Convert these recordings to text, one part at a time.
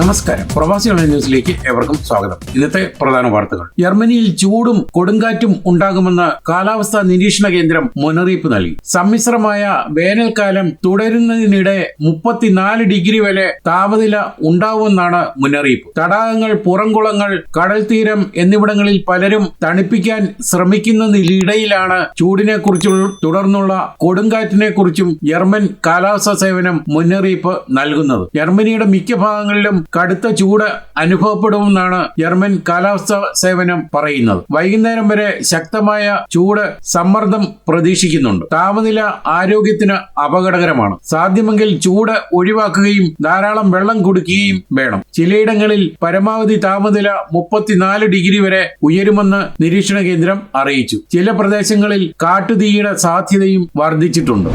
നമസ്കാരം. പ്രവാസികളുടെ ന്യൂസിലേക്ക് ഏവർക്കും സ്വാഗതം. ഇന്നത്തെ പ്രധാന വാർത്തകൾ. ജർമ്മനിയിൽ ചൂടും കൊടുങ്കാറ്റും ഉണ്ടാകുമെന്ന് കാലാവസ്ഥാ നിരീക്ഷണ കേന്ദ്രം മുന്നറിയിപ്പ് നൽകി. സമ്മിശ്രമായ വേനൽക്കാലം തുടരുന്നതിനിടെ മുപ്പത്തിനാല് ഡിഗ്രി വരെ താപനില ഉണ്ടാവുമെന്നാണ് മുന്നറിയിപ്പ്. തടാകങ്ങൾ പുറംകുളങ്ങൾ കടൽ തീരം എന്നിവിടങ്ങളിൽ പലരും തണുപ്പിക്കാൻ ശ്രമിക്കുന്നതിനിടയിലാണ് ചൂടിനെ തുടർന്നുള്ള കൊടുങ്കാറ്റിനെ കുറിച്ചും ജർമ്മൻ കാലാവസ്ഥാ സേവനം മുന്നറിയിപ്പ് നൽകുന്നത്. ജർമ്മനിയുടെ മിക്ക ഭാഗങ്ങളിലും കടുത്ത ചൂട് അനുഭവപ്പെടുമെന്നാണ് ജർമ്മൻ കാലാവസ്ഥാ സേവനം പറയുന്നത്. വൈകുന്നേരം വരെ ശക്തമായ ചൂട് സമ്മർദ്ദം പ്രതീക്ഷിക്കുന്നുണ്ട്. താപനില ആരോഗ്യത്തിന് അപകടകരമാണ്. സാധ്യമെങ്കിൽ ചൂട് ഒഴിവാക്കുകയും ധാരാളം വെള്ളം കുടിക്കുകയും വേണം. ചിലയിടങ്ങളിൽ പരമാവധി താപനില മുപ്പത്തിനാല് ഡിഗ്രി വരെ ഉയരുമെന്ന് നിരീക്ഷണ കേന്ദ്രം അറിയിച്ചു. ചില പ്രദേശങ്ങളിൽ കാട്ടുതീയുടെ സാധ്യതയും വർദ്ധിച്ചിട്ടുണ്ട്.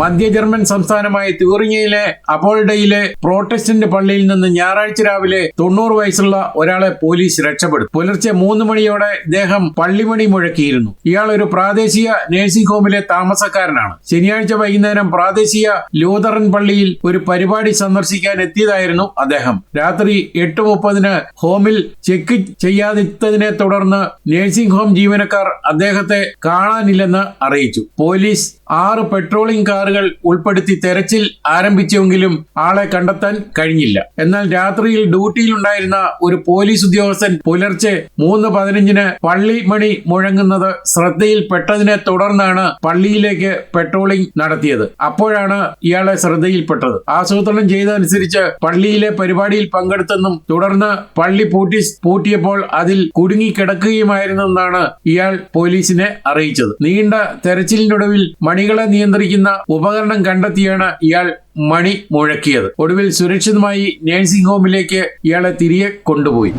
മധ്യ ജർമ്മൻ സംസ്ഥാനമായ തൂറിങ്ങയിലെ അപ്പോൾഡയിലെ പ്രോട്ടസ്റ്റന്റ് പള്ളിയിൽ നിന്ന് ഞായറാഴ്ച രാവിലെ തൊണ്ണൂറ് വയസ്സുള്ള ഒരാളെ പോലീസ് രക്ഷപ്പെടുത്തി പുലർച്ചെ മൂന്ന് മണിയോടെ ഇദ്ദേഹം പള്ളിമണി മുഴക്കിയിരുന്നു. ഇയാൾ ഒരു പ്രാദേശിക നഴ്സിംഗ് ഹോമിലെ താമസക്കാരനാണ്. ശനിയാഴ്ച വൈകുന്നേരം പ്രാദേശിക ലൂതറൻ പള്ളിയിൽ ഒരു പരിപാടി സന്ദർശിക്കാൻ എത്തിയതായിരുന്നു അദ്ദേഹം. രാത്രി എട്ട് മുപ്പതിന് ഹോമിൽ ചെക്ക് ചെയ്യാതിരുന്നതിനെ തുടർന്ന് നഴ്സിംഗ് ഹോം ജീവനക്കാർ അദ്ദേഹത്തെ കാണാനില്ലെന്ന് അറിയിച്ചു. പോലീസ് ആറ് പെട്രോളിംഗ് കാറുകൾ ഉൾപ്പെടുത്തി തെരച്ചിൽ ആരംഭിച്ചെങ്കിലും ആളെ കണ്ടെത്താൻ കഴിഞ്ഞില്ല. എന്നാൽ രാത്രിയിൽ ഡ്യൂട്ടിയിലുണ്ടായിരുന്ന ഒരു പോലീസ് ഉദ്യോഗസ്ഥൻ പുലർച്ചെ മൂന്ന് പതിനഞ്ചിന് പള്ളി മണി മുഴങ്ങുന്നത് ശ്രദ്ധയിൽപ്പെട്ടതിനെ തുടർന്നാണ് പള്ളിയിലേക്ക് പെട്രോളിംഗ് നടത്തിയത്. അപ്പോഴാണ് ഇയാളെ ശ്രദ്ധയിൽപ്പെട്ടത്. ആസൂത്രണം ചെയ്തതനുസരിച്ച് പള്ളിയിലെ പരിപാടിയിൽ പങ്കെടുത്തെന്നും തുടർന്ന് പള്ളി പൂട്ടി പൂട്ടിയപ്പോൾ അതിൽ കുടുങ്ങിക്കിടക്കുകയുമായിരുന്നെന്നാണ് ഇയാൾ പോലീസിനെ അറിയിച്ചത്. നീണ്ട തെരച്ചിലിനൊടുവിൽ മണികളെ നിയന്ത്രിക്കുന്ന ഉപകരണം കണ്ടെത്തിയാണ് ഇയാൾ മണി മുഴക്കിയത്. ഒടുവിൽ സുരക്ഷിതമായി നഴ്സിംഗ് ഹോമിലേക്ക് ഇയാളെ തിരികെ കൊണ്ടുപോയി.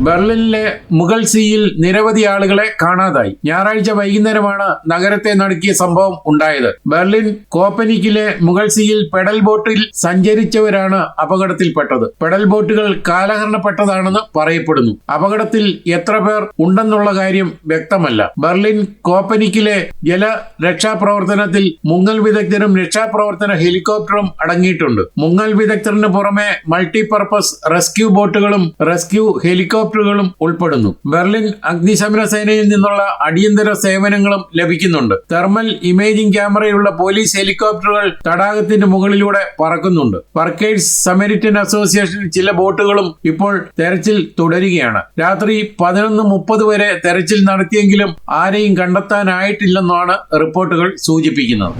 ബെർലിനിലെ മുഗൾ സിയിൽ നിരവധി ആളുകളെ കാണാതായി. ഞായറാഴ്ച വൈകുന്നേരമാണ് നഗരത്തെ നടുക്കിയ സംഭവം ഉണ്ടായത്. ബെർലിൻ കോപ്പനിക്കിലെ മുഗൾ സിയിൽ പെഡൽ ബോട്ടിൽ സഞ്ചരിച്ചവരാണ് അപകടത്തിൽപ്പെട്ടത്. പെഡൽ ബോട്ടുകൾ കാലഹരണപ്പെട്ടതാണെന്ന് പറയപ്പെടുന്നു. അപകടത്തിൽ എത്ര പേർ ഉണ്ടെന്നുള്ള കാര്യം വ്യക്തമല്ല. ബെർലിൻ കോപ്പനിക്കിലെ ജല രക്ഷാപ്രവർത്തനത്തിൽ മുങ്ങൽ വിദഗ്ധരും രക്ഷാപ്രവർത്തന ഹെലികോപ്റ്ററും അടങ്ങിയിട്ടുണ്ട്. മുങ്ങൽ വിദഗ്ധറിന് പുറമെ മൾട്ടിപർപ്പസ് റെസ്ക്യൂ ബോട്ടുകളും റെസ്ക്യൂ ഹെലികോപ്റ്ററുകളും ഉൾപ്പെടുന്നു. ബെർലിൻ അഗ്നിശമന സേനയിൽ നിന്നുള്ള അടിയന്തര സേവനങ്ങളും ലഭിക്കുന്നുണ്ട്. തെർമൽ ഇമേജിംഗ് ക്യാമറയുള്ള പോലീസ് ഹെലികോപ്റ്ററുകൾ തടാകത്തിന്റെ മുകളിലൂടെ പറക്കുന്നുണ്ട്. വർക്കേഴ്സ് സമരിറ്റൻ അസോസിയേഷൻ ചില ബോട്ടുകളും ഇപ്പോൾ തെരച്ചിൽ തുടരുകയാണ്. രാത്രി പതിനൊന്ന് മുപ്പത് വരെ തെരച്ചിൽ നടത്തിയെങ്കിലും ആരെയും കണ്ടെത്താനായിട്ടില്ലെന്നാണ് റിപ്പോർട്ടുകൾ സൂചിപ്പിക്കുന്നത്.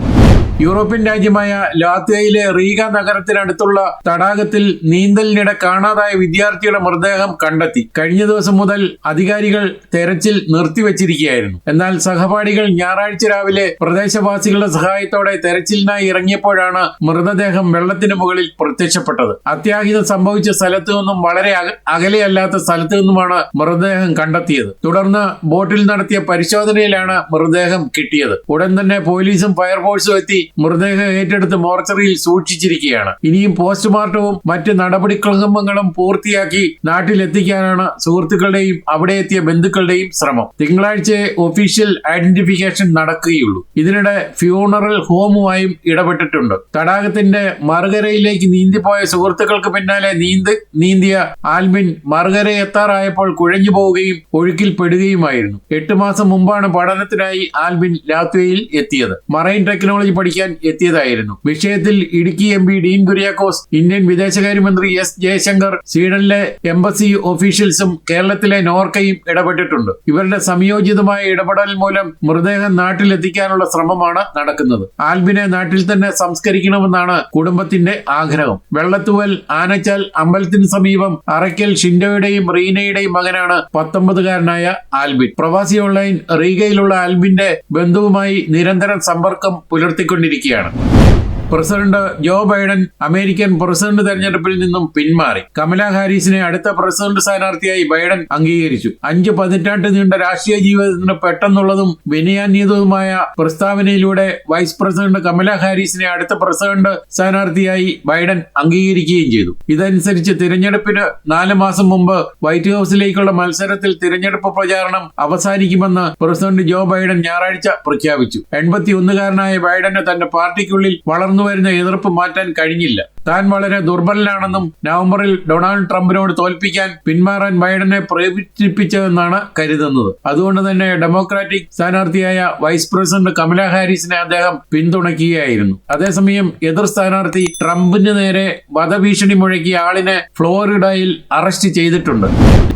യൂറോപ്യൻ രാജ്യമായ ലാത്വയിലെ റീഗ നഗരത്തിനടുത്തുള്ള തടാകത്തിൽ നീന്തലിനിടെ കാണാതായ വിദ്യാർത്ഥിയുടെ മൃതദേഹം കണ്ടെത്തി. കഴിഞ്ഞ ദിവസം മുതൽ അധികാരികൾ തെരച്ചിൽ നിർത്തിവച്ചിരിക്കുകയായിരുന്നു. എന്നാൽ സഹപാഠികൾ ഞായറാഴ്ച രാവിലെ പ്രദേശവാസികളുടെ സഹായത്തോടെ തെരച്ചിലിനായി ഇറങ്ങിയപ്പോഴാണ് മൃതദേഹം വെള്ളത്തിന് മുകളിൽ പ്രത്യക്ഷപ്പെട്ടത്. അത്യാഹിതം സംഭവിച്ച സ്ഥലത്തു നിന്നും വളരെ അക- അകലെയല്ലാത്ത സ്ഥലത്തു നിന്നുമാണ് മൃതദേഹം കണ്ടെത്തിയത്. തുടർന്ന് ബോട്ടിൽ നടത്തിയ പരിശോധനയിലാണ് മൃതദേഹം കിട്ടിയത്. ഉടൻ തന്നെ പോലീസും ഫയർഫോഴ്സും എത്തി മൃതദേഹം ഏറ്റെടുത്ത് മോർച്ചറിയിൽ സൂക്ഷിച്ചിരിക്കുകയാണ്. ഇനിയും പോസ്റ്റ്മോർട്ടവും മറ്റ് നടപടിക്രമങ്ങളും പൂർത്തിയാക്കി നാട്ടിലെത്തിക്കാനാണ് സുഹൃത്തുക്കളുടെയും അവിടെ എത്തിയ ബന്ധുക്കളുടെയും ശ്രമം. തിങ്കളാഴ്ച ഒഫീഷ്യൽ ഐഡന്റിഫിക്കേഷൻ നടക്കുകയുള്ളൂ. ഇതിനിടെ ഫ്യൂണറൽ ഹോമുമായും ഇടപെട്ടിട്ടുണ്ട്. തടാകത്തിന്റെ മറുകരയിലേക്ക് നീന്തിപ്പോയ സുഹൃത്തുക്കൾക്ക് പിന്നാലെ നീന്ത് നീന്തിയ ആൽമിൻ മറുകര എത്താറായപ്പോൾ കുഴഞ്ഞു പോവുകയും ഒഴുക്കിൽ പെടുകയുമായിരുന്നു. എട്ട് മാസം മുമ്പാണ് പഠനത്തിനായി ആൽബിൻ ലാത്വയിൽ എത്തിയത്. മറൈൻ ടെക്നോളജി പഠിക്കാൻ എത്തിയതായിരുന്നു. വിഷയത്തിൽ Idukki M P Dean Kuriakose Indian വിദേശകാര്യമന്ത്രി എസ് ജയശങ്കർ സ്വീഡനിലെ എംബസി ഓഫീഷ്യൽസും കേരളത്തിലെ നോർക്കയും ഇടപെട്ടിട്ടുണ്ട്. ഇവരുടെ സംയോജിതമായ ഇടപെടൽ മൂലം മൃതദേഹം നാട്ടിലെത്തിക്കാനുള്ള ശ്രമമാണ് നടക്കുന്നത്. ആൽബിനെ നാട്ടിൽ തന്നെ സംസ്കരിക്കണമെന്നാണ് കുടുംബത്തിന്റെ ആഗ്രഹം. വെള്ളത്തുവൽ ആനച്ചാൽ അമ്പലത്തിന് സമീപം അറയ്ക്കൽ ഷിൻഡോയുടെയും റീനയുടെയും മകനാണ് പത്തൊമ്പതുകാരനായ ആൽബിൻ. പ്രവാസി ഓൺലൈൻ റീഗയിലുള്ള ആൽബിന്റെ ബന്ധുവുമായി നിരന്തരം സമ്പർക്കം പുലർത്തിക്കൊണ്ടിരിക്കുകയാണ് president Joe Biden American president തെരഞ്ഞെടുപ്പിൽ നിന്നും പിന്മാറി. കമലാ ഹാരിസിനെ അടുത്ത പ്രസിഡന്റ് സ്ഥാനാർത്ഥിയായി ബൈഡൻ അംഗീകരിച്ചു. അഞ്ച് പതിറ്റാണ്ട് നീണ്ട രാഷ്ട്രീയ ജീവിതത്തിന് പെട്ടെന്നുള്ളതും വിനയാന്യതവുമായ പ്രസ്താവനയിലൂടെ വൈസ് പ്രസിഡന്റ് കമലാ ഹാരിസിനെ അടുത്ത പ്രസിഡന്റ് സ്ഥാനാർത്ഥിയായി ബൈഡൻ അംഗീകരിക്കുകയും ചെയ്തു. ഇതനുസരിച്ച് തിരഞ്ഞെടുപ്പിന് നാല് മാസം മുമ്പ് വൈറ്റ് ഹൌസിലേക്കുള്ള മത്സരത്തിൽ തിരഞ്ഞെടുപ്പ് പ്രചാരണം അവസാനിക്കുമെന്ന് പ്രസിഡന്റ് ജോ ബൈഡൻ ഞായറാഴ്ച പ്രഖ്യാപിച്ചു. എൺപത്തിയൊന്നുകാരനായ ബൈഡന് തന്റെ പാർട്ടിക്കുള്ളിൽ വളർന്നു ഉയർന്നുവരുന്ന എതിർപ്പ് മാറ്റാൻ കഴിഞ്ഞില്ല. താൻ വളരെ ദുർബലനാണെന്നും നവംബറിൽ ഡൊണാൾഡ് ട്രംപിനോട് തോൽപ്പിക്കാൻ പിന്മാറാൻ ബൈഡനെ പ്രേരിപ്പിച്ചതെന്നാണ് കരുതുന്നത്. അതുകൊണ്ട് തന്നെ ഡെമോക്രാറ്റിക് സ്ഥാനാർത്ഥിയായ വൈസ് പ്രസിഡന്റ് കമല ഹാരിസിനെ അദ്ദേഹം പിന്തുണയ്ക്കുകയായിരുന്നു. അതേസമയം എതിർ സ്ഥാനാർത്ഥി ട്രംപിന് നേരെ വധഭീഷണി മുഴക്കിയ ആളിനെ ഫ്ലോറിഡയിൽ അറസ്റ്റ് ചെയ്തിട്ടുണ്ട്.